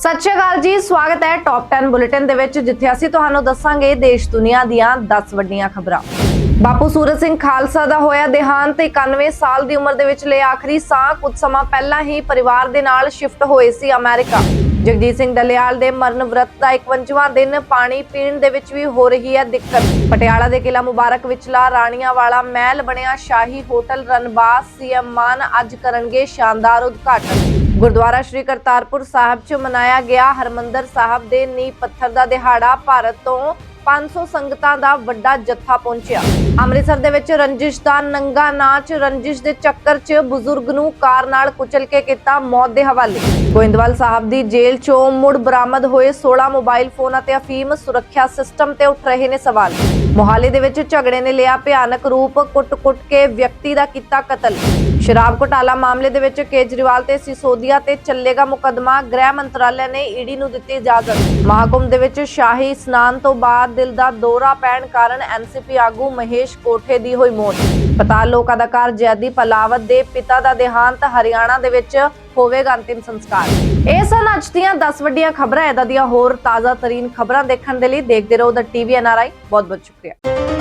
ਸਤਿ ਸ਼੍ਰੀ ਅਕਾਲ ਜੀ, ਸਵਾਗਤ ਹੈ ਟੌਪ 10 ਬੁਲੇਟਿਨ ਦੇ ਵਿੱਚ, ਜਿੱਥੇ ਅਸੀਂ ਤੁਹਾਨੂੰ ਦੱਸਾਂਗੇ ਦੇਸ਼ ਦੁਨੀਆ ਦੀਆਂ 10 ਵੱਡੀਆਂ ਖਬਰਾਂ। ਬਾਪੂ ਸੂਰਜ ਸਿੰਘ ਖਾਲਸਾ ਦਾ ਹੋਇਆ ਦੇਹਾਂਤ 91 ਸਾਲ ਦੀ ਉਮਰ ਦੇ ਵਿੱਚ ਲਈ ਆਖਰੀ ਸਾਹ, ਕੁਝ ਸਮਾਂ ਪਹਿਲਾਂ ਹੀ ਪਰਿਵਾਰ ਦੇ ਨਾਲ ਸ਼ਿਫਟ ਹੋਏ ਸੀ ਅਮਰੀਕਾ। ਜਗਜੀਤ ਸਿੰਘ ਡਲਿਆਲ ਦੇ ਮਰਨ ਵਰਤ ਦਾ 51ਵਾਂ ਦਿਨ ਪਾਣੀ ਪੀਣ ਦੇ ਵਿੱਚ ਵੀ ਹੋ ਰਹੀ ਹੈ ਦਿੱਕਤ। ਪਟਿਆਲਾ ਦੇ ਕਿਲਾ ਮੁਬਾਰਕ ਵਿਚਲਾ ਰਾਣੀਆਂ ਵਾਲਾ ਮਹਿਲ ਬਣਿਆ ਸ਼ਾਹੀ ਹੋਟਲ ਰਨਬਾਸ ਸੀਐਮ ਮਾਨ ਅੱਜ ਕਰਨਗੇ ਸ਼ਾਨਦਾਰ ਉਦਘਾਟਨ। ਗੁਰਦੁਆਰਾ ਸ਼੍ਰੀ ਕਰਤਾਰਪੁਰ ਸਾਹਿਬ 'ਚ ਮਨਾਇਆ ਗਿਆ। ਹਰਮੰਦਰ ਸਾਹਿਬ ਦੇ ਨੀਂਹ ਪੱਥਰ ਦਾ ਦਿਹਾੜਾ ਭਾਰਤ ਤੋਂ 500 ਸੰਗਤਾਂ ਦਾ ਵੱਡਾ ਜੱਥਾ ਪਹੁੰਚਿਆ। ਅੰਮ੍ਰਿਤਸਰ ਦੇ ਵਿੱਚ ਰੰਜਿਸ਼ ਦਾ ਨੰਗਾ ਨਾਚ, ਰੰਜਿਸ਼ ਦੇ ਚੱਕਰ 'ਚ ਬਜ਼ੁਰਗ ਨੂੰ ਕਾਰ ਨਾਲ ਕੁਚਲ ਕੇ ਕੀਤਾ ਮੌਤ ਦੇ ਹਵਾਲੇ। ਗੋਇੰਦਵਾਲ ਸਾਹਿਬ ਦੀ ਜੇਲ੍ਹ 'ਚੋਂ ਮੁੜ ਬਰਾਮਦ ਹੋਏ 16 ਮੋਬਾਈਲ ਫੋਨ ਅਤੇ ਅਫੀਮ ਸੁਰੱਖਿਆ ਸਿਸਟਮ ਤੇ ਉੱਠ ਰਹੇ ਨੇ ਸਵਾਲ। ਮੋਹਾਲੀ ਦੇ ਵਿੱਚ ਝਗੜੇ ਨੇ ਲਿਆ ਭਿਆਨਕ ਰੂਪ, ਕੁੱਟ-ਕੁੱਟ ਕੇ ਵਿਅਕਤੀ ਦਾ ਕੀਤਾ ਕਤਲ। ਸ਼ਰਾਬ ਘੁਟਾਲਾ ਮਾਮਲੇ ਦੇ ਵਿੱਚ ਕੇਜਰੀਵਾਲ ਤੇ ਸਿਸੋਦੀਆ ਤੇ ਚੱਲੇਗਾ ਮੁਕੱਦਮਾ। ਗ੍ਰਹਿ ਮੰਤਰਾਲੇ ਨੇ ਈਡੀ ਨੂੰ ਦਿੱਤੀ ਇਜਾਜ਼ਤ। ਮਹਾਕੁੰਭ ਦੇ ਵਿੱਚ ਸ਼ਾਹੀ ਇਸ਼ਨਾਨ ਤੋਂ ਬਾਅਦ ਦਿਲ ਦਾ ਦੌਰਾ ਪੈਣ ਕਾਰਨ ਐਨਸੀਪੀ ਆਗੂ ਮਹੇਸ਼ ਕੋਠੇ ਦੀ ਹੋਈ ਮੌਤ। ਪਤਾਲ ਲੋਕ ਅਦਾਕਾਰ ਜੈਦੀਪ ਅਲਾਵਤ ਦੇ ਪਿਤਾ ਦਾ ਦੇਹਾਂਤ ਹਰਿਆਣਾ ਦੇ ਵਿੱਚ ਹੋਵੇਗਾ ਅੰਤਿਮ ਸੰਸਕਾਰ। ਇਹ ਸਨ ਅੱਜ ਦੀਆਂ 10 ਵੱਡੀਆਂ ਖਬਰਾਂ। ਇਹਦਾ ਦੀਆਂ ਹੋਰ ਤਾਜ਼ਾ ਤਰੀਨ ਖਬਰਾਂ ਦੇਖਣ ਦੇ ਲਈ ਦੇਖਦੇ ਰਹੋ ਦਾ ਟੀਵੀ ਐਨਆਰਆਈ ਬਹੁਤ ਬਹੁਤ ਸ਼ੁਕਰੀਆ।